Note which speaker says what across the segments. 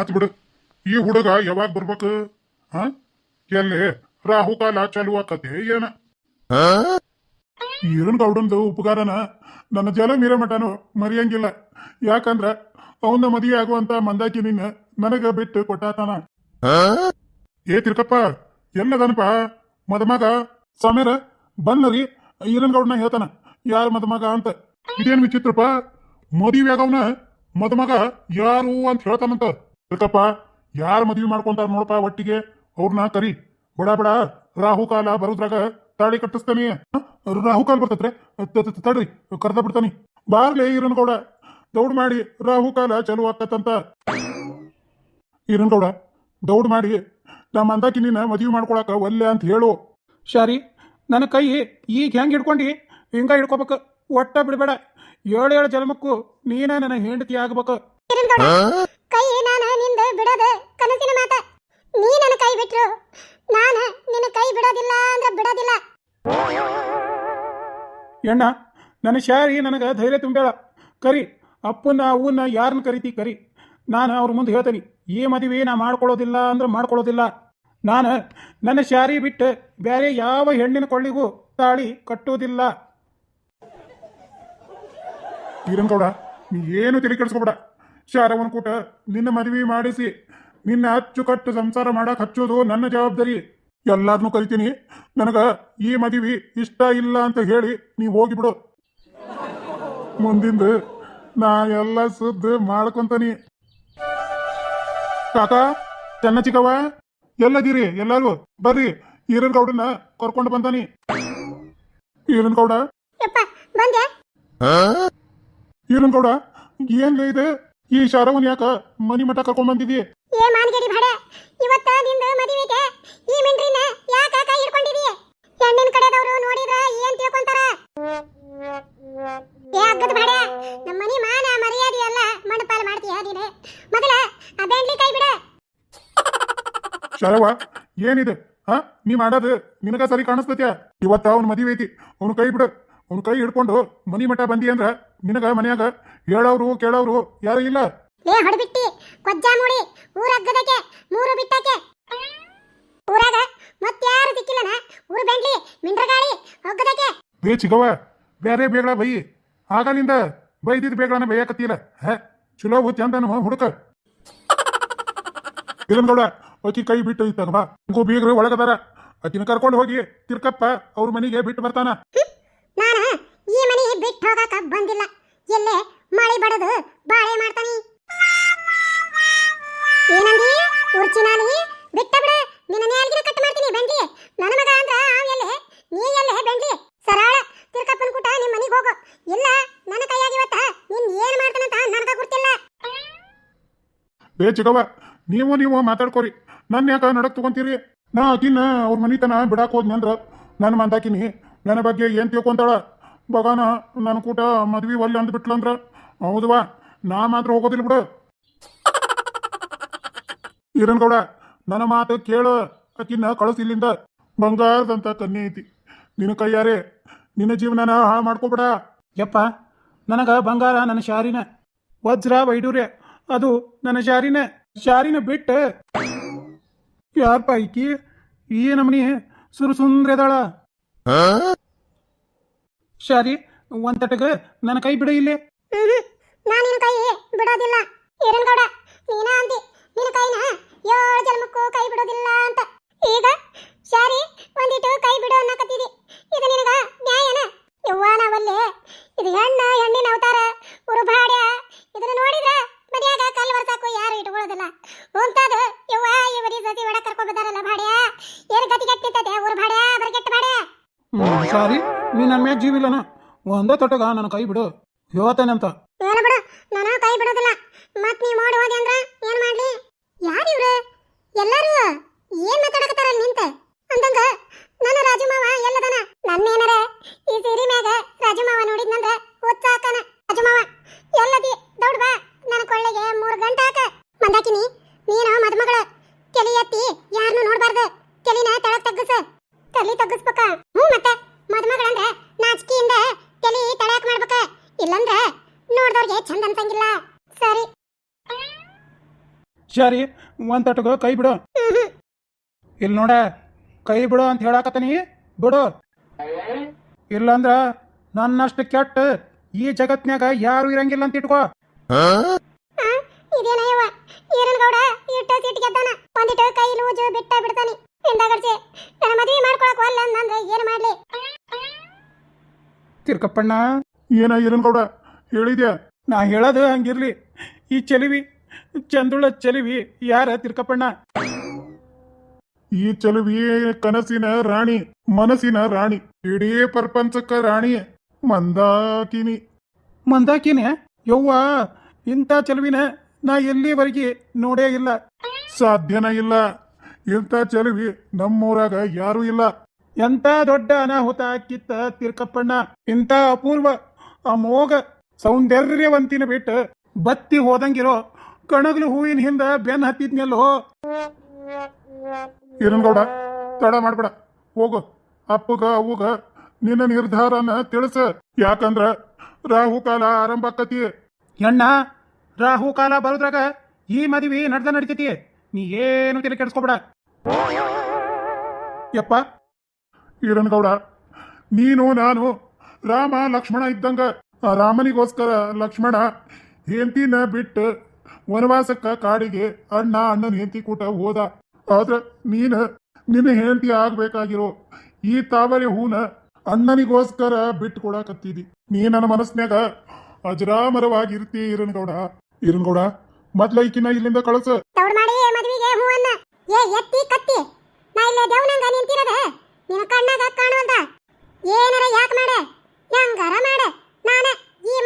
Speaker 1: ಆತ್ ಬಿಡು. ಈ ಹುಡುಗ ಯಾವಾಗ ಬರ್ಬೇಕು? ಹಾ? ಎಲ್ಲಿ? ರಾಹುಕಾಲ ಚಾಲು ಆಕತೆ ಏನ? ಈರನ್ ಗೌಡಂದು ಉಪಕಾರನ? ನನ್ನ ಜಲ ಮೀರ ಮಟನು ಮರಿಯಂಗಿಲ್ಲ. ಯಾಕಂದ್ರ ಅವನ ಮದುವೆ ಆಗುವಂತ ಮಂದಾಕಿ ನಿನ್ನ ನನಗ ಬಿಟ್ಟು ಕೊಟ್ಟಾತನ. ಏ ತಿರ್ಕಪ್ಪ ಎಲ್ಲದನಪ್ಪ ಮದಮಗ, ಸಮೀರ ಬನ್ನರಿ ಈರನ್ ಗೌಡನ ಹೇಳ್ತಾನ. ಯಾರ ಮದಮಗ ಅಂತ? ಇದೇನ್ ವಿಚಿತ್ರಪ್ಪ? ಮದುವೆ ಆಗವನ ಮದಮಗ ಯಾರು ಅಂತ ಹೇಳ್ತಾನಂತ. ತಿರ್ಕಪ್ಪ ಯಾರು ಮದುವೆ ಮಾಡ್ಕೊಂತಾರ ನೋಡಪ್ಪ ಒಟ್ಟಿಗೆ? ಅವ್ರನ್ನ ಕರಿ. ಬಡ ಬಡ. ರಾಹುಕಾಲ ಬರೋದ್ರಾಗ ತಾಳಿ ಕಟ್ಟಿಸ್ತಾನೆ. ರಾಹುಕಾಲ ಬರ್ತತ್ರೆ ತಡ್ರಿ. ಕರ್ದ ಬಿಡ್ತಾನಿ. ಬಾರ್ಲೆ ಈರನ್ ಗೌಡ ದೌಡ್ ಮಾಡಿ ರಾಹುಕಾಲ ಚಲೋ ಆಗ್ತತ್ತಂತ ಈರನ್ ಗೌಡ ದೌಡ್ ಮಾಡಿ ನಮ್ಮ ಮಂದಾಕಿ ನಿನ್ನ ಮದುವೆ ಮಾಡ್ಕೊಳಕ ಒಲ್ಲೆ ಅಂತ ಹೇಳು.
Speaker 2: ಶಾರಿ ನನ್ನ ಕೈ ಈಗ ಹೆಂಗೆ ಹಿಡ್ಕೊಂಡಿ? ಹಿಂಗ ಹಿಡ್ಕೋಬೇಕು. ಒಟ್ಟ ಬಿಡಬೇಡ. ಏಳು ಏಳು ಜನ್ಮಕ್ಕೂ ನೀನ ನನ್ನ ಹೆಂಡತಿ ಆಗ್ಬೇಕು.
Speaker 3: ಕೈ ನಾನು ನಿಂದ ಬಿಡದ ಕನಸಿನ ಮಾತ. ನೀ ನನ್ನ ಕೈ ಬಿಟ್ರು, ನಾನು ನಿನ್ನ ಕೈ ಬಿಡೋದಿಲ್ಲ ಅಂದ್ರೆ ಬಿಡೋದಿಲ್ಲ.
Speaker 2: ಎಣ್ಣ, ನನ್ನ ಶಾರಿ ನನಗೆ ಧೈರ್ಯ ತುಂಬೇಳ ಕರಿ ಅಪ್ಪನ ಅವನ್ನ ಯಾರನ್ನ ಕರಿತಿ ಕರಿ. ನಾನು ಅವ್ರ ಮುಂದೆ ಹೇಳ್ತೀನಿ, ಈ ಮದುವೆ ನಾ ಮಾಡ್ಕೊಳ್ಳೋದಿಲ್ಲ ಅಂದ್ರೆ ಮಾಡ್ಕೊಳ್ಳೋದಿಲ್ಲ. ನಾನು ನನ್ನ ಶಾರಿ ಬಿಟ್ಟು ಬೇರೆ ಯಾವ ಹೆಣ್ಣಿನ ಕೊಳ್ಳಿಗೂ ತಾಳಿ
Speaker 1: ಗೌಡ ನೀ ಏನು ತಿಳಿ ಕೆಡಿಸ್ಕೊಬೇಡ. ಶಾರವನ್ ಕೂಟ ನಿನ್ನ ಮದುವೆ ಮಾಡಿಸಿ. ನಿನ್ನ ಅಚ್ಚುಕಟ್ಟು ಸಂಸಾರ ಮಾಡಕ್ ಹಚ್ಚೋದು ನನ್ನ ಜವಾಬ್ದಾರಿ. ಎಲ್ಲಾರನ್ನೂ ಕರಿತೀನಿ. ನನಗ ಈ ಮದುವೆ ಇಷ್ಟ ಇಲ್ಲ ಅಂತ ಹೇಳಿ ನೀ ಹೋಗಿಬಿಡು ಮುಂದಿಂದ ನಾ ಎಲ್ಲ ಸುದ್ದ ಮಾಡ್ಕೊಂತಾನಿ. ಕಾಕ ಚೆನ್ನ ಚಿಕ್ಕವ ಎಲ್ಲದಿರಿ? ಎಲ್ಲಾರು ಬರ್ರಿ. ಈರನ್ ಗೌಡನ್ನ ಕರ್ಕೊಂಡು ಬಂದಾನಿ. ಈರನ್ ಗೌಡ? ಈರನ್ ಗೌಡ ಏನ್ ಇದು? ಈ ಶಾರವನ್ ಯಾಕ ಮನಿ ಮಠ ಕರ್ಕೊಂಡ್ ಬಂದಿದಿ
Speaker 3: ಏ ಮಾನ್ಗಡಿ ಭಾಡ ಇವತ್ತ ನಿಂದ ಮದುವೆಗೆ ಈ ಮಿಂಡ್ರಿನ ಯಾಕ ಕೈ ಹಿಡ್ಕೊಂಡಿದಿ ಹೆಣ್ಣಿನ ಕಡೆದವರು ನೋಡಿದ್ರ ಏನ್ ತಿಳ್ಕೊಂತಾರ? ಏ ಅಗ್ಗದ ಭಾಡ ನಮ್ಮ ಮನಿ ಮಾನ ಮರ್ಯಾದೆ ಎಲ್ಲ ಮಣ್ಣಪಾಲ್ ಮಾಡ್ತೀಯ ನೀನೆ. ಮೊದಲ ಆ ಬೆಂಡ್ಲಿ ಕೈ ಬಿಡ.
Speaker 1: ಶಾರವ ಏನಿದೆ? ಹಾ ನೀ ಮಾಡೋದು ನಿನಗ ಸರಿ ಕಾಣಿಸ್ತತ್ಯ ಇವತ್ತ ಅವ್ನ ಮದುವೆ ಐತಿ ಅವ್ನ ಕೈ ಬಿಡು. ಅವ್ನ ಕೈ ಹಿಡ್ಕೊಂಡು ಮನಿ ಮಠ ಬಂದಿ ಅಂದ್ರ ನಿನಗ ಮನ್ಯಾಗ ಹೇಳೋರು ಕೇಳೋರು ಯಾರು ಇಲ್ಲ.
Speaker 3: ಲೇ ಹೊಡಬಿಟ್ಟಿ ಕೊಜ್ಜ ಮೂಡಿ ಊರಗ್ಗದಕ್ಕೆ ಮೂರು ಬಿಟ್ಟಕ್ಕೆ. ಊರಾಗ ಮತ್ತಾರು ಸಿಕ್ಕಿಲ್ಲನ? ಊರು ಬೆಂಡ್ಲಿ ಮಿಂಡ್ರಗಾಳಿ ಒಗ್ಗದಕ್ಕೆ
Speaker 1: ಬೇ ಚಿಗವ ಬೇರೆ ಬೇಗಳ ಬೈ. ಆಗಲಿಂದ ಬೈದಿದ್ ಬೇಗಳನ್ನ ಬೈಯಕತ್ತಿಲ್ಲ ಹ? ಚಲೋ ಅಂತ ಹುಡುಕ. ಗೌಡ ಆಕಿ ಕೈ ಬಿಟ್ಟು ಇತ್ತಾಗ ಬಾ. ಇಂಕೋ ಬೀಗರು ಒಳಗದಾರ. ಅಕ್ಕಿನ ಕರ್ಕೊಂಡು ಹೋಗಿ ತಿರ್ಕಪ್ಪ ಅವ್ರ ಮನೆಗೆ ಬಿಟ್ಟು ಬರ್ತಾನ.
Speaker 3: ನಾನು? ಹೋಗಾಕ ಬಂದಿಲ್ಲ. ಎಲ್ಲೇ ಮಳೆ ಬಡದು ಬಾಳೆ ಮಾಡ್ತಾನಿ. ಏನಂದಿ? ಉರ್ಚಿನಾಲಿ ಬಿಟ್ಟ ಬಿಡು. ನಿನ್ನ ನೇಲ್ಗಿನ ಕಟ್ ಮಾಡ್ತೀನಿ, ಬೆಂಡ್ಲಿ. ನನ್ನ ಮಗ ಅಂದ್ರ ಎಲ್ಲೆ ನೀ ಎಲ್ಲೆ ಬೆಂಡ್ಲಿ. ಸರಳ, ತಿರ್ಕಪ್ಪನ ಕೂಟ ನಿಮ್ಮ ಮನೆಗೆ ಹೋಗು. ಇಲ್ಲ, ನನ್ನ ಕೈಯಾಗಿ ಇವತ್ತ ನೀನ್ ಏನ್ ಮಾಡ್ತಾನಂತ ನನಗ ಗೊತ್ತಿಲ್ಲ.
Speaker 1: ಬೇ ಚಿಕವ ನೀವು ನೀವು ಮಾತಾಡ್ಕೋರಿ. ನನ್ನ ಯಾಕ ನಡಕ್ ತಗೊಂತೀರಿ? ನಾ ಆಕಿನ ಅವ್ರ ಮನಿತನ ಬಿಡಾಕ್ ಹೋದ್ನಿ ನನ್ನ ಮಂದಾಕಿನಿ ನನ್ನ ಬಗ್ಗೆ ಏನ್ ತಿಳ್ಕೊಂತಾಳ? ಬಗಾನ ನನ್ನ ಕೂಟ ಮದ್ವಿ ಒಲ್ಲೆ ಅಂದ್ಬಿಟ್ಲಂದ್ರ ಹೌದವಾ? ನಾ ಮಾತ್ರ ಹೋಗೋದಿಲ್ಲ ಬಿಡು. ಇರನ್ ಗೌಡ ನನ್ನ ಮಾತು ಕೇಳು. ಆಕಿನ ಕಳಿಸ್ ಇಲ್ಲಿಂದ. ಬಂಗಾರದಂತ ಕನ್ನಿ ಐತಿ. ನಿನ್ನ ಕೈಯಾರೆ ನಿನ್ನ ಜೀವನನ ಹಾಳು ಮಾಡ್ಕೋಬಿಡ.
Speaker 2: ಯಪ್ಪ, ನನಗ ಬಂಗಾರ ನನ್ನ ಶಾರಿನ. ವಜ್ರ ವೈಡೂರ್ಯ, ಅದು ನನ್ನ ಶಾರಿನ. ಶಾರಿನ ಬಿಟ್ಟು. ಯಾರಪ್ಪ ಈಕಿ ಈ ನಮನಿ ಸುರು ಸುರಸುಂದ್ರದಾಳ ಶಾರಿ, ಒಂದ್ ತಟಗ ನನ್ನ ಕೈ ಬಿಡ ಇಲ್ಲಿ.
Speaker 3: ನಾನು ನಿನ್ನ ಕೈ ಬಿಡೋದಿಲ್ಲ. ಈರನ್ಗೌಡ ನೀನ ಅಂದಿ. ನಿನ್ನ ಕೈನ ಏಳು ಜನ್ಮಕ್ಕೂ ಕೈ ಬಿಡೋದಿಲ್ಲ ಅಂತ ಈಗ ಶಾರಿ ಒಂದಿಟ್ಟು ಕೈ ಬಿಡು ಅನ್ನಕತ್ತಿದಿ ಇದು ನಿನಗ ನ್ಯಾಯನ ಯವ್ವ ನಾವಲ್ಲೇ ಇದು ಹೆಣ್ಣ ಹೆಣ್ಣಿನ ಅವತಾರ ಉರುಭಾಡ್ಯ ಇದನ್ನ ನೋಡಿದ್ರ ಮನ್ಯಾಗ ಕಲ್ಲು ವರ್ಸಾಕು ಯಾರು ಇಟ್ಕೊಳ್ಳೋದಿಲ್ಲ ಹೊಂತಾದ ಯವ್ವ ಈ ಮರಿ ಸತಿ ಒಡ ಕರ್ಕೊಂಡ್ ಬಂದಾರಲ್ಲ ಭಾಡ್ಯ ಏನ್ ಗತಿ ಕೆಟ್ಟಿರ್ತೈತೆ ಊರು ಭಾಡ್ಯ ಬರಗೆಟ್ಟ ಭಾಡ್ಯ
Speaker 2: ಹ್ಮ್, ಶಾರಿ ನೀ ನನ್ನ ಜೀವಿಲ್ಲನ ಒಂದೇ ತೊಟ್ಟಗ ನನ್ನ ಕೈ ಬಿಡು. ಹೇಳ್ತೇನಂತ
Speaker 3: ಏನು ಬಿಡು ನಾನು ಕೈ ಬಿಡೋದಿಲ್ಲ. ಮತ್ ನೀ ಮಾಡಿ ಹೋದೆ ಏನ್ ಮಾಡ್ಲಿ? ಯಾರಿವ್ರು ಎಲ್ಲರೂ? ಏನ್ ಮಾತಾಡಕತ್ತಾರ ನಿಂತ? ಅಂದಂಗ ನನ್ನ ರಾಜು ಎಲ್ಲದನ. ನನ್ನೇನರ? ಈ ಸಿರಿ ಮ್ಯಾಗ ರಾಜು ಮಾವ ನೋಡಿದ್ನಂದ್ರ ಹುಚ್ಚಾಕನ ರಾಜು ಮಾವ ಎಲ್ಲದಿ ಬಾ. ನನ್ನ ಕೊಳ್ಳೆಗೆ ಮೂರ್ ಗಂಟೆ ಹಾಕ ಮಂದಾಕಿನಿ
Speaker 2: ಶಾರಿ ಒಂದ್ ತಟಗ ಕೈ ಬಿಡು. ಇಲ್ಲಿ ನೋಡ ಕೈ ಬಿಡು ಅಂತ ಹೇಳಾಕತ್ತೀನಿ. ಬಿಡು. ಇಲ್ಲಂದ್ರ ನನ್ನಷ್ಟು ಕೆಟ್ಟ ಈ ಜಗತ್ನ್ಯಾಗ ಯಾರು ಇರಂಗಿಲ್ಲ ಅಂತ ಇಟ್ಕೋ.
Speaker 3: ಆ, ಇದೇನ ಯವ್ವ? ಈರನಗೌಡ ಇಟ್ಟ ಸಿಟ್ಟಿಗೆ ಎದ್ದಾನ ಒಂದಿಟ್ಟು ಕೈ ಲೂಜು ಬಿಟ್ಟ ಬಿಡ್ತಾನೆ. ಹಿಂದಗಡ್ಸಿ ನನ್ನ ಮದುವೆ ಮಾಡ್ಕೊಳಕ್ ಒಲ್ಲ ಅಂದಂದ್ರೆ ಏನು ಮಾಡ್ಲಿ?
Speaker 2: ತಿರ್ಕಪ್ಪಣ್ಣ
Speaker 1: ಏನ ಈರನ್ಗೌಡ ಹೇಳಿದ್ಯಾ?
Speaker 2: ನಾ ಹೇಳೋದು ಹಂಗಿರ್ಲಿ. ಈ ಚಲಿವಿ ಚಂದುಳ ಚಲಿವಿ ಯಾರ ತಿರ್ಕಪ್ಪಣ್ಣ?
Speaker 1: ಈ ಚಲುವಿ ಕನಸಿನ ರಾಣಿ ಮನಸ್ಸಿನ ರಾಣಿ ಇಡೀ ಪ್ರಪಂಚಕ್ಕ ರಾಣಿ ಮಂದಾಕಿನಿ.
Speaker 2: ಮಂದಾಕಿನಿ? ಯವ್ವ ಇಂಥ ಚಲುವಿನ ನಾ ಎಲ್ಲಿವರೆಗೆ ನೋಡೇ ಇಲ್ಲ.
Speaker 1: ಸಾಧ್ಯನ ಇಲ್ಲ. ಇಂಥ ಚಲುವಿ ನಮ್ಮೂರಾಗ ಯಾರೂ ಇಲ್ಲ.
Speaker 2: ಎಂತ ದೊಡ್ಡ ಅನಾಹುತ ಕಿತ್ತ ತಿರ್ಕಪ್ಪಣ್ಣ? ಇಂಥ ಅಪೂರ್ವ ಅಮೋಘ ಸೌಂದರ್ಯವಂತಿನ ಬಿಟ್ಟು ಬತ್ತಿ ಹೋದಂಗಿರೋ ಕಣಗ್ಲು ಹೂವಿನ ಹಿಂದ ಬೆನ್ ಹತ್ತಿದ್ನೆಲ್ಲೋ?
Speaker 1: ಈರನ್ಗೌಡ ತಡ ಮಾಡ್ಬೇಡ. ಹೋಗು. ಅಪ್ಪಗ ಅವ್ವಗ ನಿನ್ನ ನಿರ್ಧಾರನ ತಿಳಿಸ. ಯಾಕಂದ್ರ ರಾಹು ಕಾಲ ಆರಂಭ ಆಕತಿ.
Speaker 2: ಹೆಣ್ಣ ರಾಹು ಕಾಲ ಬರೋದ್ರಾಗ ಈ ಮದುವೆ ನಡ್ದ ನಡಿತೈತಿ. ನೀ ಏನು ತಿಳಿ ಕೆಡಿಸ್ಕೊಬೇಡ. ಯಪ್ಪ
Speaker 1: ಈರನ್ಗೌಡ ನೀನು ನಾನು ರಾಮ ಲಕ್ಷ್ಮಣ ಇದ್ದಂಗ ರಾಮನಿಗೋಸ್ಕರ ಲಕ್ಷ್ಮಣ ಹೆಂಡತಿನ ಬಿಟ್ಟು ವನವಾಸಕ್ಕ ಕಾಡಿಗೆ ಅಣ್ಣ ಅಣ್ಣನ ಹೆಂಡತಿ ಕೂಟ ಹೋದ. ಆದ್ರ ನೀನ, ನಿನ್ನ ಹೆಂಡತಿ ಆಗ್ಬೇಕಾಗಿರೋ ಈ ತಾವರೆ ಹೂನ ಅಣ್ಣನಿಗೋಸ್ಕರ ಬಿಟ್ಟು ಕೊಡಾಕತ್ತಿದಿ ನೀ ನನ್ನ ಮನಸ್ನ್ಯಾಗ ಅಜರಾಮರವಾಗಿರ್ತಿ ಇರನ್ಗೌಡ. ಇರನ್ಗೌಡ ಮೊದ್ಲ ಈಕಿನ ಇಲ್ಲಿಂದ ಕಳಸ.
Speaker 3: ಮಾಡಿ ಏ ನಾ ದೇವನಂಗ ನಿಂತಿರದ ನಿನ್ನ ಕಾಣುವಂತ. ಈ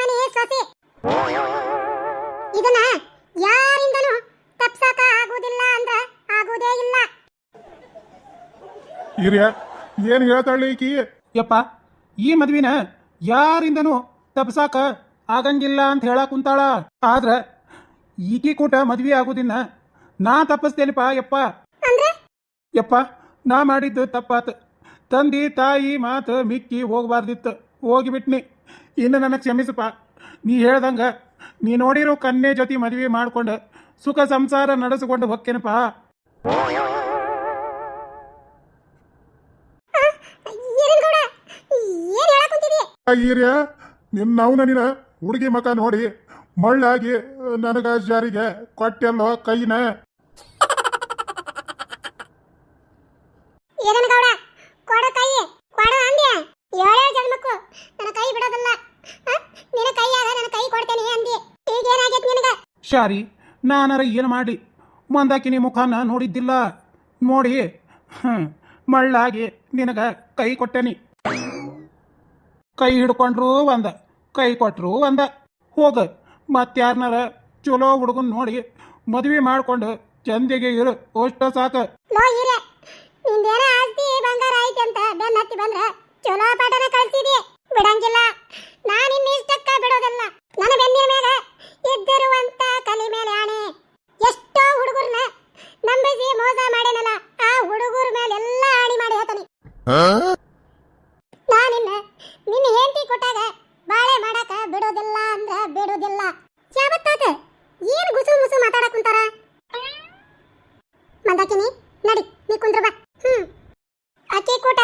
Speaker 3: ಮನೆ ಇದನ್ನ ಯಾರಿಂದನೂ ತಪ್ಸಾಕ ಆಗುದಿಲ್ಲ ಅಂದ್ರ ಆಗುದೇ ಇಲ್ಲ.
Speaker 1: ಹಿರಿಯ ಏನ್ ಹೇಳ್ತಾಳೆ ಈಕಿ?
Speaker 2: ಯಪ್ಪ ಈ ಮದ್ವಿನ ಯಾರಿಂದನು ತಪ್ಸಾಕ ಆಗಂಗಿಲ್ಲ ಅಂತ ಹೇಳಕ್ ಕುಂತಾಳ. ಆದ್ರ ಈಕಿ ಕೂಟ ಮದ್ವಿ ಆಗುದಿನ್ನ ನಾ ತಪ್ಪಿಸ್ತೇನಪ್ಪ ಯಪ್ಪ.
Speaker 3: ಅಂದ್ರೆ?
Speaker 2: ಯಪ್ಪ ನಾ ಮಾಡಿದ್ದು ತಪ್ಪಾತು. ತಂದಿ ತಾಯಿ ಮಾತು ಮಿಕ್ಕಿ ಹೋಗ್ಬಾರ್ದಿತ್ತು. ಹೋಗಿಬಿಟ್ನಿ. ಇನ್ನು ನನಗೆ ಕ್ಷಮಿಸಪ್ಪ ನೀ ಹೇಳ್ದಂಗ ನೀ ನೋಡಿರೋ ಕನ್ನೆ ಜೊತೆ ಮದುವೆ ಮಾಡ್ಕೊಂಡು ಸುಖ ಸಂಸಾರ ನಡೆಸಿಕೊಂಡು ಹೊಕ್ಕೇನಪ್ಪ
Speaker 1: ಈರ್ಯ ನಿನ್ನ ಅವನ ನಿನ್ನ ಹುಡುಗಿ ಮಕ ನೋಡಿ ಮಳ್ಳಾಗಿ ನನಗ ಜಾರಿಗೆ ಕೊಟ್ಟೆಲ್ಲೋ ಕೈನ.
Speaker 3: ಕೊಡ ಕೈ ಕೊಡ ಅಂದ್ಯ ಏಳೇ ಜನ್ಮಕ್ಕೂ ನನ್ನ ಕೈ ಬಿಡೋದಿಲ್ಲ ಹ? ನಿನ್ನ ಕೈಯಾಗ ನನ್ನ ಕೈ ಕೊಡ್ತೇನೆ ಅಂದಿ. ಈಗ ಏನಾಗೈತಿ ನಿನಗ?
Speaker 2: ಶಾರಿ ನಾನರ ಏನು ಮಾಡಿ ಮಂದಾಕಿನಿ ಮುಖನ ನೋಡಿದ್ದಿಲ್ಲ. ನೋಡಿ ಹ್ಮ್, ಮಳ್ಳಾಗಿ ನಿನಗ ಕೈ ಕೊಟ್ಟೆನಿ. ಕೈ ಹಿಡ್ಕೊಂಡ್ರು ಒಂದ ಕೈ ಕೊಟ್ರು ಒಂದ. ಹೋಗ ಮತ್ತಾರನಾರ ಚಲೋ ಹುಡುಗನ್ ನೋಡಿ ಮದುವೆ ಮಾಡ್ಕೊಂಡು ಚಂದಿಗೆ ಇರು ಅಷ್ಟ ಸಾಕ.
Speaker 3: ಲೋ ಇರೆ ನಿಂದೇನ ಆಸ್ತಿ ಬಂಗಾರ ಐತಿ ಅಂತ ಬೆನ್ನ ಹತ್ತಿ ಬಂದ್ರ ಚಲೋ ಪಾಠನ ಕಳ್ಸಿದಿ. ಬಿಡಂಗಿಲ್ಲ ನಾನು ಇನ್ನು ಇಷ್ಟಕ್ಕ ಬಿಡೋದಿಲ್ಲ. ನನ್ನ ಬೆನ್ನಿನ ಮೇಲೆ ಇದ್ದಿರುವಂತ ಕಲಿ ಮೇಲೆ ಆಣೆ. ಎಷ್ಟೋ ಹುಡುಗರ್ನ ನಂಬಿಸಿ ಮೋಸ ಮಾಡೇನಲ್ಲ ಆ ಹುಡುಗರ ಮೇಲೆ ಎಲ್ಲ ಆಣಿ ಮಾಡಿ ಹೇಳ್ತಾನೆ. ನಾನಿನ್ನ ನಿನ್ನ ಹೆಂಡತಿ ಕೊಟ್ಟಾಗ ಬಾಳೆ ಮಾಡಾಕ ಬಿಡೋದಿಲ್ಲ ಅಂದ್ರ ಬಿಡೋದಿಲ್ಲ. ಯಾವತ್ತಾತ ಏನು ಗುಸು ಮುಸು ಮಾತಾಡಕ್ ಕುಂತಾರ? ಮಂದಾಕಿನಿ ನಡಿ ನೀ ಕುಂದ್ರ ಬಾ. ಹ್ಮ್. ಅಕ್ಕಿ ಕೂಟ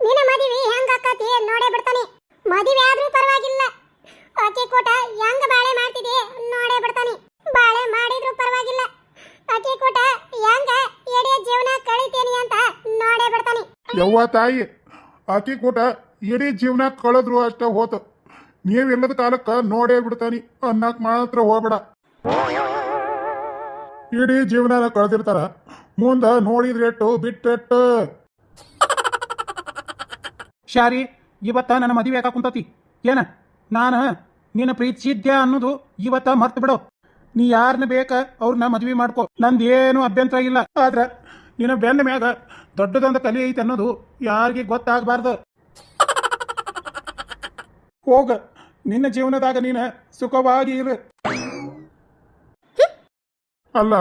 Speaker 3: ನಿನ್ನ ಮದುವೆ ಹೆಂಗ ಆಕತಿ ನೋಡೇ ಬಿಡ್ತಾನೆ. ಮದುವೆ ಆದ್ರೂ ಪರವಾಗಿಲ್ಲ ಅಕ್ಕಿ ಕೂಟ ಹೆಂಗ ಬಾಳೆ ಮಾಡ್ತಿದೆ ನೋಡೇ ಬಿಡ್ತಾನೆ ಬಾಳೆ ಮಾಡಿದ್ರು ಪರವಾಗಿಲ್ಲ ಅಕ್ಕಿ ಕೂಟ ಹೆಂಗ ಎಡೆ ಜೀವನ ಕಳಿತೇನಿ ಅಂತ ನೋಡೇ ಬಿಡ್ತಾನೆ
Speaker 1: ಯವ್ವ ತಾಯಿ, ಆಕಿ ಕೂಟ ಇಡೀ ಜೀವನ ಕಳೆದ್ರು ಅಷ್ಟೇ ಹೋತು. ನೀವಿಲ್ಲದ ಕಾಲಕ್ಕ ನೋಡೇ ಬಿಡ್ತಾನಿ ಅನ್ನಕ್ ಮಾತ್ರ ಹೋಗ್ಬೇಡ. ಇಡೀ ಜೀವನ ಕಳೆದಿರ್ತಾರ. ಮುಂದ ನೋಡಿದ್ರೆಟ್ಟು ಬಿಟ್ಟೆಟ್ಟು.
Speaker 2: ಶಾರಿ, ಇವತ್ತ ನನ್ನ ಮದುವೆ ಯಾಕ ಕುಂತತಿ? ಏನ? ನಾನು ನಿನ್ನ ಪ್ರೀತಿಸಿದ್ಯ ಅನ್ನೋದು ಇವತ್ತ ಮರ್ತು ಬಿಡು. ನೀ ಯಾರನ್ನ ಬೇಕ ಅವ್ರನ್ನ ಮಾಡ್ಕೋ ಮಾಡ್ಕೊ. ನಂದೇನು ಅಭ್ಯಂತರ ಇಲ್ಲ. ಆದ್ರ ನಿನ್ನ ಬೆನ್ನ ಮ್ಯಾಗ ದೊಡ್ಡದೊಂದು ಕಲಿ ಐತೆ ಅನ್ನೋದು ಯಾರಿಗೆ ಗೊತ್ತಾಗಬಾರ್ದು. ಹೋಗ, ನಿನ್ನ ಜೀವನದಾಗ ನೀನು ಸುಖವಾಗಿ ಇರು.
Speaker 1: ಅಲ್ಲ,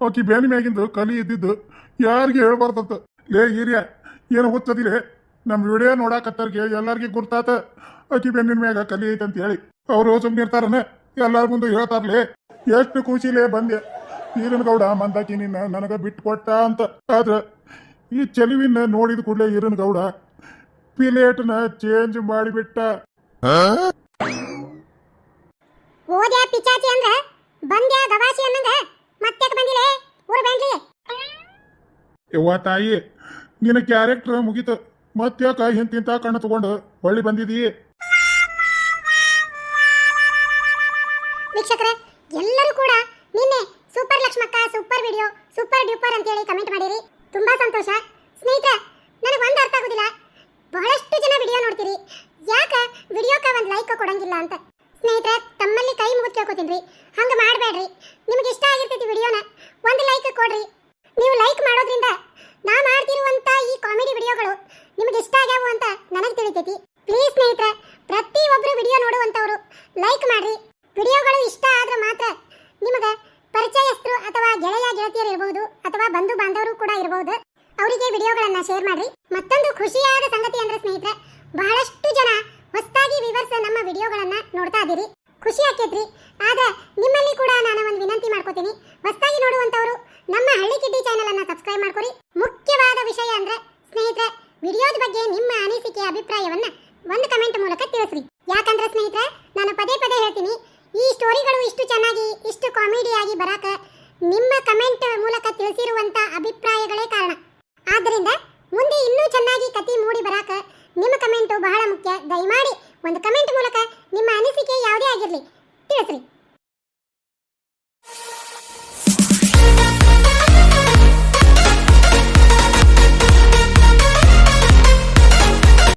Speaker 1: ಆಕಿ ಬೆನ್ನ ಮ್ಯಾಗಿಂದು ಕಲಿ ಇದ್ದಿದ್ದು ಯಾರಿಗೆ ಹೇಳ್ಬಾರ್ದಂತ? ಲೇ ಹಿರಿಯ, ಏನು ಹುಚ್ಚದಿಲೆ? ನಮ್ಮ ವಿಡಿಯೋ ನೋಡಾಕತ್ತರ್ಗೆ ಎಲ್ಲರಿಗೆ ಗುರ್ತಾತ. ಆಕಿ ಬೆನ್ನಿನ ಮ್ಯಾಗ ಕಲಿ ಐತೆ ಅಂತ ಹೇಳಿ. ಅವರು ಸುಮ್ಮನೆ ಇರ್ತಾರನ ಎಲ್ಲರ ಮುಂದೆ ಹೇಳ್ತಾರಲೇ. ಎಷ್ಟು ಖುಷಿಲೇ ಬಂದೆ. ಈರನಗೌಡ ಮಂದಾಕಿ ನಿನ್ನ ನನಗ ಬಿಟ್ಟು ಕೊಟ್ಟ ಅಂತ. ಆದ್ರೆ ಈ ಚೆಲುವಿನ ನೋಡಿದ ಕೂಡಲೇ ಈರನಗೌಡ ಪಿಲೇಟ್ನ ಚೇಂಜ್ ಮಾಡಿಬಿಟ್ಟ.
Speaker 3: ಓದ್ಯಾ ಪಿಚಾಚಿ ಅಂದ್ರ? ಬಂದ್ಯಾ ಗವಾಸಿ ಅನ್ನಂಗ? ಮತ್ತೆ ಬಂದಿಲೆ? ಊರ್ ಬೇಂಡ್ರಿ
Speaker 1: ಯವ್ವ ತಾಯಿ ನಿನ್ನ ಕ್ಯಾರೆಕ್ಟರ್ ಮುಗೀತು. ಮತ್ತ್ಯಾಕ ಹಿಂತಿಂತ ಕಣ್ಣು ತಗೊಂಡು ಹೊಳ್ಳಿ ಬಂದಿದೀ?
Speaker 3: ವೀಕ್ಷಕರೇ ಎಲ್ಲರೂ ಕೂಡ ನಿನ್ನೆ super Lakshmakka, super video, super duper ಅಂತ ಹೇಳಿ ಕಮೆಂಟ್ ಮಾಡಿರಿ. ತುಂಬಾ ಸಂತೋಷ. ಸ್ನೇಹಿತರೆ, ನನಗೆ ಒಂದು ಅರ್ಥ ಆಗೋದಿಲ್ಲ. ಬಹಳಷ್ಟು ಜನ ವಿಡಿಯೋ ನೋಡ್ತೀರಿ. ಯಾಕ ವಿಡಿಯೋಕ ಒಂದು ಲೈಕ್ ಕೊಡಂಗಿಲ್ಲ ಅಂತ? ಸ್ನೇಹಿತರೆ, ತಮ್ಮಲ್ಲಿ ಕೈ ಮುಗಿದು ಕೇಳ್ಕೊತೀನಿ ಹಂಗ ಮಾಡಬೇಡ್ರಿ. ನಿಮ್ಗೆ ಇಷ್ಟ ಆಗಿರ್ತೈತಿ ವಿಡಿಯೋನ ಒಂದು ಲೈಕ್ ಕೊಡ್ರಿ ನೀವು ಲೈಕ್ ಮಾಡೋದ್ರಿಂದ ನಾ ಮಾಡ್ತಿರುವಂತ ಈ ಕಾಮಿಡಿ ವಿಡಿಯೋಗಳು ನಿಮಗೆ ಇಷ್ಟ ಆಗ್ಯಾವು ಅಂತ ನನಗೆ ತಿಳಿತೈತಿ ಪ್ಲೀಸ್ ಸ್ನೇಹಿತರೆ ಪ್ರತಿಯೊಬ್ಬರು ವಿಡಿಯೋ ನೋಡುವಂತವರು ಲೈಕ್ ಮಾಡ್ರಿ ವಿಡಿಯೋಗಳು ಇಷ್ಟ ಆದ್ರೆ ಮಾತ್ರ ನಿಮಗೆ ಪರಿಚಯಸ್ಥರು ಅಥವಾ ಗೆಳೆಯ ಗೆಳತಿಯರು ಇರಬಹುದು ಅಥವಾ ಬಂಧು ಬಾಂಧವರು ಕೂಡ ಇರಬಹುದು ಅವರಿಗೆ ವಿಡಿಯೋಗಳನ್ನ ಶೇರ್ ಮಾಡ್ರಿ ಮತ್ತೊಂದು ಖುಷಿಯಾದ ಸಂಗತಿ ಅಂದ್ರೆ ಸ್ನೇಹಿತರೆ ಬಹಳಷ್ಟು ಜನ ಹೊಸದಾಗಿ ವಿವರ್ಸ್ ನಮ್ಮ ವಿಡಿಯೋಗಳನ್ನು ನೋಡ್ತಾ ಇದ್ದೀರಿ. ಖುಷಿ ಆಕೇತ್ರಿ. ಆದ್ರೆ ನಿಮ್ಮಲ್ಲಿ ಕೂಡ ನಾನು ಒಂದು ವಿನಂತಿ ಮಾಡ್ಕೋತೀನಿ. ಹೊಸದಾಗಿ ನೋಡುವಂತವರು ನಮ್ಮ ಹಳ್ಳಿ ಕಿಡ್ಡಿ ಚಾನೆಲ್ ಸಬ್ಸ್ಕ್ರೈಬ್ ಮಾಡ್ಕೊರಿ. ಮುಖ್ಯವಾದ ವಿಷಯ ಅಂದ್ರೆ ಸ್ನೇಹಿತರೆ, ವಿಡಿಯೋದ ಬಗ್ಗೆ ನಿಮ್ಮ ಅನಿಸಿಕೆ, ಅಭಿಪ್ರಾಯವನ್ನ ಒಂದು ಕಮೆಂಟ್ ಮೂಲಕ ತಿಳಿಸ್ರಿ. ಯಾಕಂದ್ರೆ ಸ್ನೇಹಿತರೆ, ನಾನು ಪದೇ ಪದೇ ಹೇಳ್ತೀನಿ, ಈ ಸ್ಟೋರಿಗಳು ಇಷ್ಟು ಚೆನ್ನಾಗಿ, ಇಷ್ಟು ಕಾಮಿಡಿಯಾಗಿ ಬರಾಕ ನಿಮ್ಮ ಕಮೆಂಟ್ ಮೂಲಕ ತಿಳಿಸಿರುವಂತ ಅಭಿಪ್ರಾಯಗಳೇ ಕಾರಣ. ಆದ್ದರಿಂದ ಮುಂದೆ ಇನ್ನೂ ಚೆನ್ನಾಗಿ ಕತಿ ಮೂಡಿ ಬರಾಕ ನಿಮ್ಮ ಕಮೆಂಟು ಬಹಳ ಮುಖ್ಯ. ದಯಮಾಡಿ ಒಂದು ಕಮೆಂಟ್ ಮೂಲಕ ನಿಮ್ಮ ಅನಿಸಿಕೆ ಯಾವುದೇ ಆಗಿರಲಿ ತಿಳಿಸ್ರಿ.